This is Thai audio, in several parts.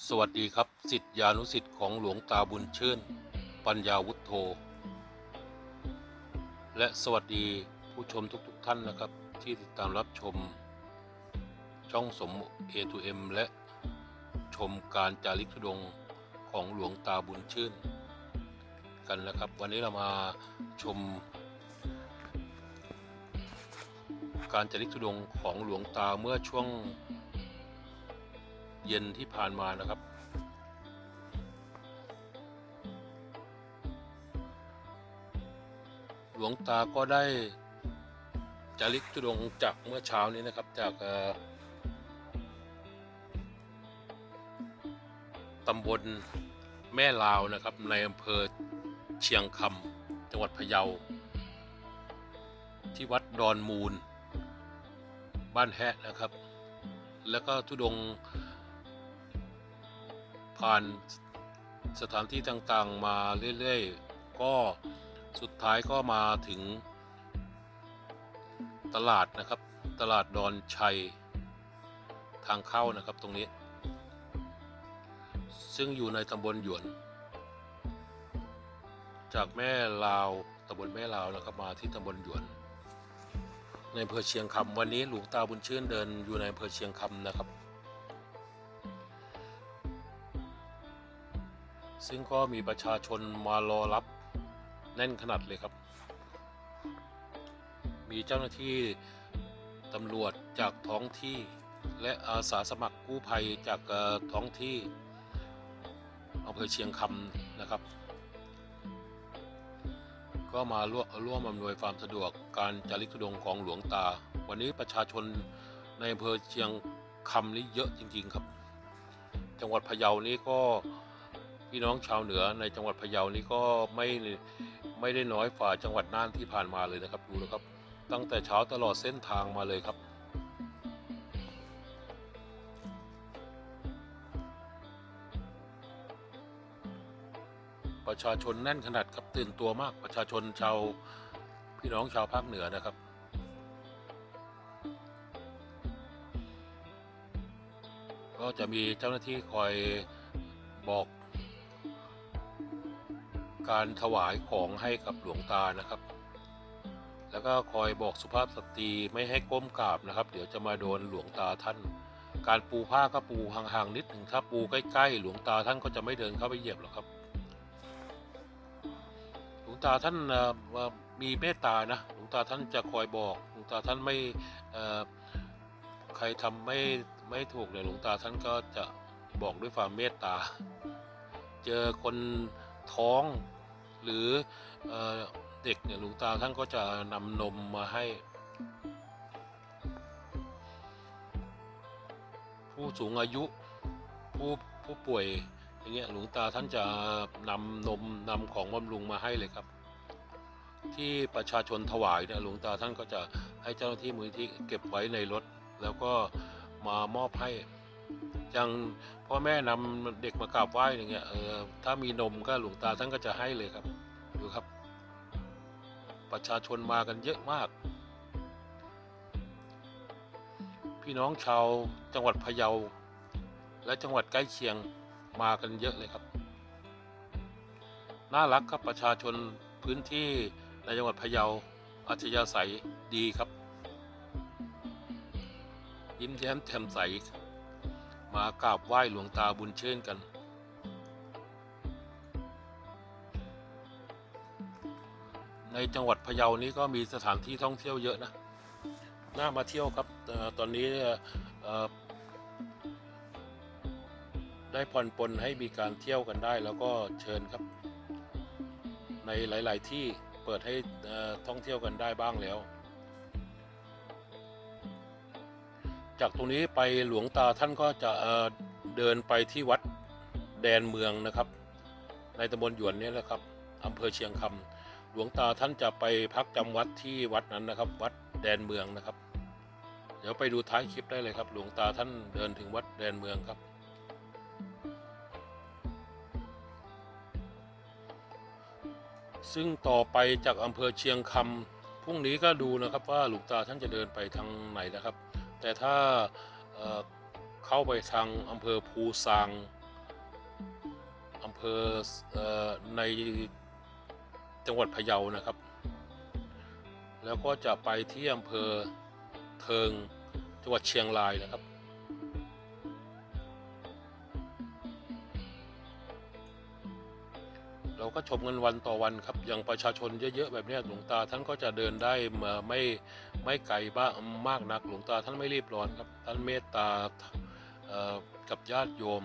สวัสดีครับสิทธิานุสิทธิ์ของหลวงตาบุญชื่น ปัญญาวุฒโธ และสวัสดีผู้ชมทุกๆทท่านนะครับ ที่ติดตามรับชม ช่องสม A2M และชมการจาริกธุดงของหลวงตาบุญชื่น กันนะครับ วันนี้เรามาชม การจาริกธุดงของหลวงตาเมื่อช่วง เย็นที่ผ่านมานะครับ หลวงตาก็ได้จาริกจุดงจากเมื่อเช้านี้นะครับ จากตำบลแม่ลาวนะครับ ในอำเภอเชียงคำจังหวัดพะเยา ที่วัดดอนมูล บ้านแฮะนะครับ แล้วก็ทุดง ผ่านสถานที่ต่างๆมาเรื่อยๆ ก็สุดท้ายก็มาถึง ตลาดนะครับ ตลาดดอนชัยทางเข้านะครับตรงนี้ ซึ่งอยู่ในตำบลหยวน จากแม่ลาวตำบลแม่ลาวนะครับมาที่ตำบลหยวน ในอำเภอเชียงคำวันนี้หลวงตาบุญชื่นเดินอยู่ในอำเภอเชียงคำนะครับ ซึ่งก็มีประชาชนมารอรับแน่นขนาดเลยครับ มีเจ้าหน้าที่ตำรวจจากท้องที่และอาสาสมัครกู้ภัยจากท้องที่อำเภอเชียงคำนะครับ ก็มาร่วมร่วมอำนวยความสะดวกการจาริกธุดงของหลวงตา วันนี้ประชาชนในอำเภอเชียงคำนี่เยอะจริง ๆ ครับ จังหวัดพะเยานี่ก็ พี่น้องชาวเหนือในจังหวัดพะเยานี่ก็ไม่ไม่ได้น้อยฝ่าจังหวัดน่านที่ผ่านมาเลยนะครับดูนะครับ ตั้งแต่เช้าตลอดเส้นทางมาเลยครับประชาชนแน่นขนาดครับตื่นตัวมากประชาชนชาวพี่น้องชาวภาคเหนือนะครับ ก็จะมีเจ้าหน้าที่คอยบอก การถวายของให้กับหลวงตานะครับ แล้วก็คอยบอกสุภาพสตรีไม่ให้ก้มกราบนะครับ เดี๋ยวจะมาโดนหลวงตาท่าน การปูผ้าก็ปูห่างๆนิดหนึ่งถ้าปูใกล้ๆหลวงตาท่านก็จะไม่เดินเข้าไปเหยียบหรอกครับ หลวงตาท่านมีเมตตานะหลวงตาท่านจะคอยบอกหลวงตาท่านไม่ใครทำไม่ไม่ถูกเนี่ยหลวงตาท่านก็จะบอกด้วยความเมตตา เจอคน ท้อง หรือเอเด็กเนี่ยหลวงตาท่านก็จะนำนมมาให้ ผู้สูงอายุผู้ผู้ป่วยอย่างเงี้ยหลวงตาท่านจะนำนมนำของบำรุงมาให้เลยครับ ที่ประชาชนถวายเนี่ยหลวงตาท่านก็จะให้เจ้าหน้าที่มูลที่เก็บไว้ในรถ แล้วก็มามอบให้ อย่างพ่อแม่นำเด็กมากราบไหว้อย่างเงี้ยเออถ้ามีนมก็หลวงตาท่านก็จะให้เลยครับดูครับ ประชาชนมากันเยอะมาก พี่น้องชาวจังหวัดพะเยา และจังหวัดใกล้เคียงมากันเยอะเลยครับ น่ารักครับประชาชนพื้นที่ในจังหวัดพะเยาอัธยาศัยดีครับ ยิ้มแย้มแจ่มใส มากราบไหว้หลวงตาบุญเชิญกัน ในจังหวัดพะเยานี้ก็มีสถานที่ท่องเที่ยวเยอะนะ น่ามาเที่ยวครับตอนนี้ได้ผ่อนปลนให้มีการเที่ยวกันได้แล้วก็เชิญครับ ในหลาย ๆ ที่เปิดให้ท่องเที่ยวกันได้บ้างแล้ว จากตรงนี้ไปหลวงตาท่านก็จะเเดินไปที่วัดแดนเมืองนะครับ ในตำบลหยวนนี่แหละครับอำเภอเชียงคำหลวงตาท่านจะไปพักจำวัดที่วัดนั้นนะครับ วัดแดนเมืองนะครับ เดี๋ยวไปดูท้ายคลิปได้เลยครับ หลวงตาท่านเดินถึงวัดแดนเมืองครับซึ่งต่อไปจากอำเภอเชียงคำพรุ่งนี้ก็ดูนะครับว่าหลวงตาท่านจะเดินไปทางไหนนะครับ แต่ถ้าเเข้าไปทางอำเภอภูซางอำเภอเอ่อในจังหวัดพะเยานะครับ แล้วก็จะไปที่อำเภอเทิงจังหวัดเชียงรายนะครับ เราก็ชมกันวันต่อวันครับ อย่างประชาชนเยอะๆแบบนี้หลวงตาท่านก็จะเดินได้มาไม่ไม่ไกลบ้างมากนักหลวงตาท่านไม่รีบร้อนครับท่านเมตตากับญาติโยม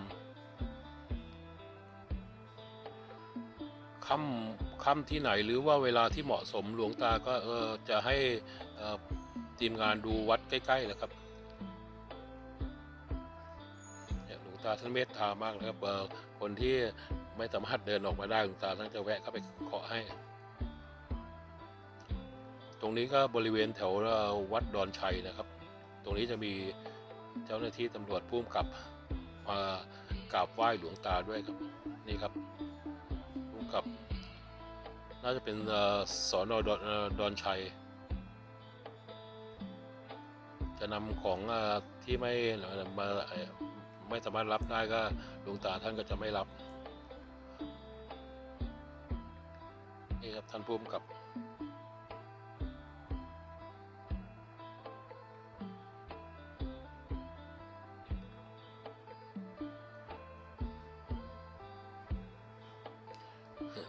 ค่ำค่ำที่ไหนหรือว่าเวลาที่เหมาะสมหลวงตาก็เออจะให้ทีมงานดูวัดใกล้ๆแหละครับหลวงตาท่านเมตตามากนะครับเอ่อคนที่ ไม่สามารถเดินออกมาได้หลวงตาท่านจะแวะเข้าไปเคาะให้ ตรงนี้ก็บริเวณแถววัดดอนชัยนะครับ ตรงนี้จะมีเจ้าหน้าที่ตำรวจพุ่มกับมากราบไหว้หลวงตาด้วยครับนี่ครับร่มกับ น่าจะเป็นสอนอดอนดอนชัย จะนำของที่ไม่มาไม่สามารถรับได้ก็หลวงตาท่านก็จะไม่รับ ท่านผู้กำกับ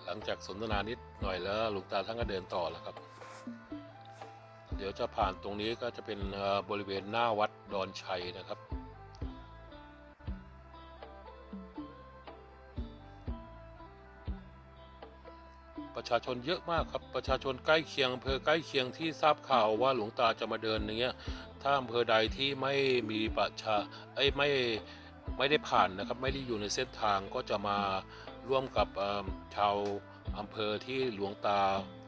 หลังจากสนทนานิดหน่อยแล้วหลวงตาท่านก็เดินต่อแล้วครับ เดี๋ยวจะผ่านตรงนี้ก็จะเป็นบริเวณหน้าวัดดอนชัยนะครับ ชาชนเยอะมากครับประชาชนใกล้เคียงอำเภอใกล้เคียงที่ทราบข่าวว่าหลวงตาจะมาเดินอย่างเงี้ยถ้าอำเภอใดที่ไม่มีประชาเอ้ไม่ไม่ได้ผ่านนะครับ ไม่ได้อยู่ในเส้นทางก็จะมาร่วมกับชาวอำเภอที่หลวงตา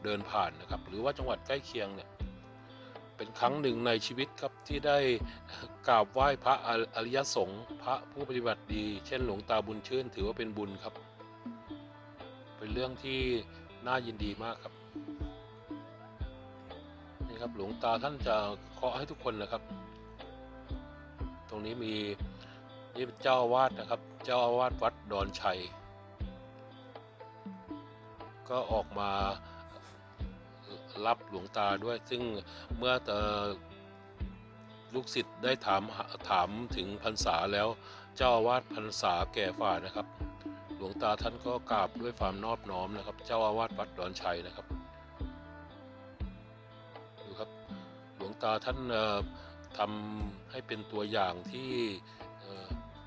เดินผ่านนะครับ หรือว่าจังหวัดใกล้เคียงเนี่ยเป็นครั้งหนึ่งในชีวิตครับที่ได้กราบไหว้พระอริยสงฆ์พระผู้ปฏิบัติดี เช่นหลวงตาบุญชื่น ถือว่าเป็นบุญครับ เป็นเรื่องที่ น่ายินดีมากครับ นี่ครับหลวงตาท่านจะเคาะให้ทุกคนนะครับ ตรงนี้มีนี่เป็นเจ้าอาวาสนะครับ เจ้าอาวาสวัดดอนชัย ก็ออกมารับหลวงตาด้วย ซึ่งเมื่อเอ่ลูกศิษย์ได้ถามถามถึงพรรษาแล้วเจ้าอาวาสพรรษาแก่ฝ่านะครับ ลวงตาท่านก็กราบด้วยความนอบน้อมนะครับ เจ้าอาวาสวัดดอนชัยนะครับดูครับหลวงตาท่านทำให้เป็นตัวอย่างที่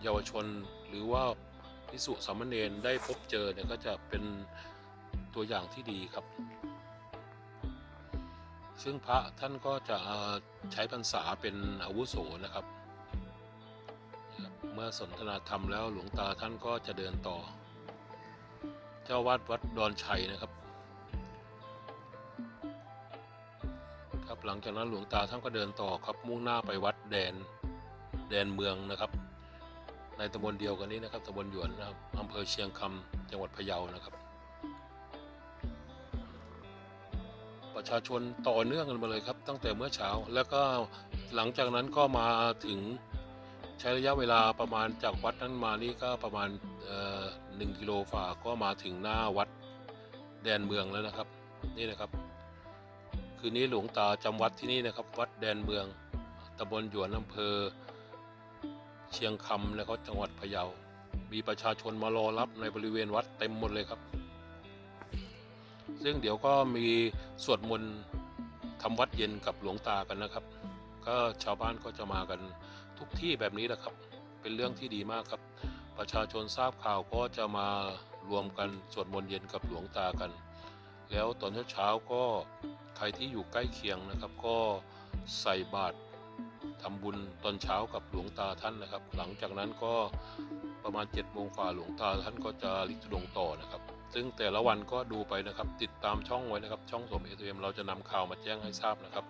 เยาวชนหรือว่าพิสุสามเณรได้พบเจอเนี่ยก็จะเป็นตัวอย่างที่ดีครับ ซึ่งพระท่านก็จะใช้พรรษาเป็นอาวุโสนะครับนะครับเมื่อสนทนาธรรมแล้วหลวงตาท่านก็จะเดินต่อ เจ้าวัดวัดดอนชัยนะครับ ครับหลังจากนั้นหลวงตาท่านก็เดินต่อครับมุ่งหน้าไปวัดแดนแดนเมืองนะครับ ในตำบลเดียวกันนี้นะครับตำบลหยวนนะครับอำเภอเชียงคำจังหวัดพะเยานะครับ ประชาชนต่อเนื่องกันมาเลยครับ ตั้งแต่เมื่อเช้าแล้วก็หลังจากนั้นก็มาถึง ใช้ระยะเวลาประมาณจากวัดนั้นมานี่ก็ประมาณหนึ่งกิโลฝ่าก็มาถึงหน้าวัดแดนเมืองแล้วนะครับ นี่นะครับ คืนนี้หลวงตาจำวัดที่นี่นะครับ วัดแดนเมืองตำบลหยวนอำเภอ เชียงคำแล้วก็จังหวัดพะเยา มีประชาชนมารอรับในบริเวณวัดเต็มหมดเลยครับ ซึ่งเดี๋ยวก็มีสวดมนต์ทำวัดเย็นกับหลวงตากันนะครับ ก็ชาวบ้านก็จะมากัน ทุกที่แบบนี้แหละครับ เป็นเรื่องที่ดีมากครับ ประชาชนทราบข่าวก็จะมารวมกันสวดมนต์เย็นกับหลวงตากัน แล้วตอนเช้าๆก็ใครที่อยู่ใกล้เคียงนะครับ ก็ใส่บาตรทำบุญตอนเช้ากับหลวงตาท่านนะครับ หลังจากนั้นก็ประมาณ7จ็ดโมงฝ่าหลวงตาท่านก็จะลิขิตลงต่อนะครับ ซึ่งแต่ละวันก็ดูไปนะครับ ติดตามช่องไว้นะครับ ช่องสมเอทเอ็มเราจะนำข่าวมาแจ้งให้ทราบนะครับ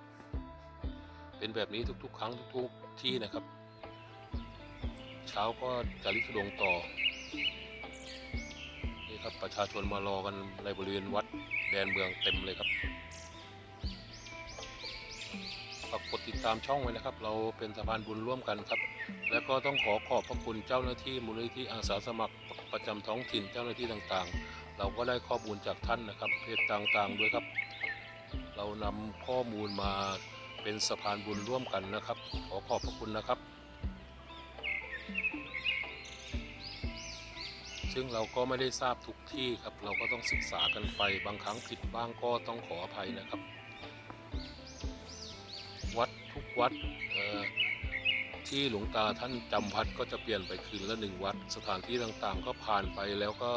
เป็นแบบนี้ทุก ๆ ครั้งทุกๆที่นะครับ เช้าก็จะลิขิตลงต่อนี่ครับประชาชนมารอกันในบริเวณวัดแดนเมืองเต็มเลยครับฝากกดติดตามช่องไว้นะครับ เราเป็นสะพานบุญร่วมกันครับ แล้วก็ต้องขอขอบพระคุณเจ้าหน้าที่มูลนิธิอาสาสมัครประจำท้องถิ่นเจ้าหน้าที่ต่างๆ เราก็ได้ข้อมูลจากท่านนะครับเพจต่างๆด้วยครับ เรานำข้อมูลมา เป็นสะพานบุญร่วมกันนะครับ ขอขอบพระคุณนะครับ ซึ่งเราก็ไม่ได้ทราบทุกที่ครับ เราก็ต้องศึกษากันไปบางครั้งผิดบ้างก็ต้องขออภัยนะครับ วัดทุกวัดที่หลวงตาท่านจำวัดก็จะเปลี่ยนไปคืนละหนึ่งวัด สถานที่ต่างๆ ก็ผ่านไปแล้วก็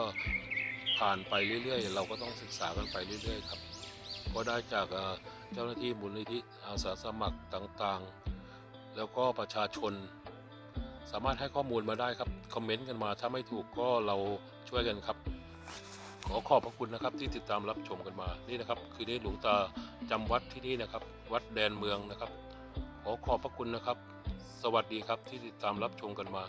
ผ่านไปเรื่อยๆ เราก็ต้องศึกษากันไปเรื่อยๆ ครับ ก็ได้จากอ เจ้าหน้าที่มูลนิธิอาสาสมัครต่างๆ แล้วก็ประชาชน สามารถให้ข้อมูลมาได้ครับ คอมเมนต์กันมาถ้าไม่ถูกก็เราช่วยกันครับ ขอขอบพระคุณนะครับที่ติดตามรับชมกันมานี่นะครับคือได้หลวงตาจำวัดที่นี่นะครับ วัดแดนเมืองนะครับ ขอขอบพระคุณนะครับ สวัสดีครับที่ติดตามรับชมกันมา